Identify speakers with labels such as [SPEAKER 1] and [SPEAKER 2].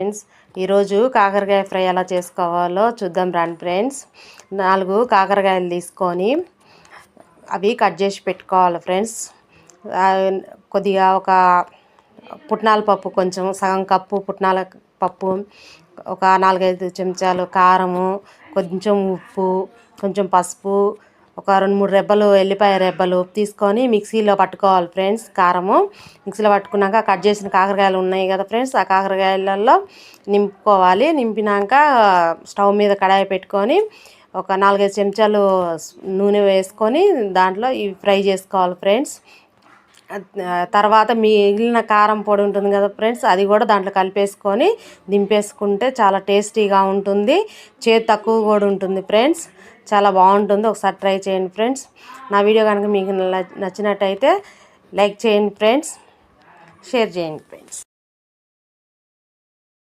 [SPEAKER 1] Friends ఈరోజు కాకరకాయ fry ఎలా చేసుకోవాలో చూద్దాం రండి ఫ్రెండ్స్. నాలుగు కాకరకాయలు తీసుకొని అవి కట్ చేసి పెట్టుకోవాలి ఫ్రెండ్స్. కొద్దిగా ఒక పుట్నాల పప్పు కొంచెం సగం కప్పు పుట్నాల పప్పు ఒక నాలుగైదు చెంచాలు కారము కొంచెం ఉప్పు కొంచెం పసుపు ఒక రెండు మూడు రెబ్బలు ఎల్లిపాయ రెబ్బలు తీసుకొని మిక్సీలో పట్టుకోవాలి ఫ్రెండ్స్ కారము. మిక్సీలో పట్టుకున్నాక కట్ చేసిన కాకరకాయలు ఉన్నాయి కదా ఫ్రెండ్స్ ఆ కాకరకాయలలో నింపుకోవాలి. నింపినాక స్టవ్ మీద కడాయి పెట్టుకొని ఒక నాలుగైదు చెంచాలు నూనె వేసుకొని దాంట్లో ఇవి ఫ్రై చేసుకోవాలి ఫ్రెండ్స్. తర్వాత మిగిలిన కారం పొడి ఉంటుంది కదా ఫ్రెండ్స్ అది కూడా దాంట్లో కలిపేసుకొని దింపేసుకుంటే చాలా టేస్టీగా ఉంటుంది. చేతి తక్కువ కూడా ఉంటుంది ఫ్రెండ్స్. చాలా బాగుంటుంది. ఒకసారి ట్రై చేయండి ఫ్రెండ్స్. నా వీడియో కనుక మీకు నచ్చినట్టయితే లైక్ చేయండి ఫ్రెండ్స్. షేర్ చేయండి ఫ్రెండ్స్.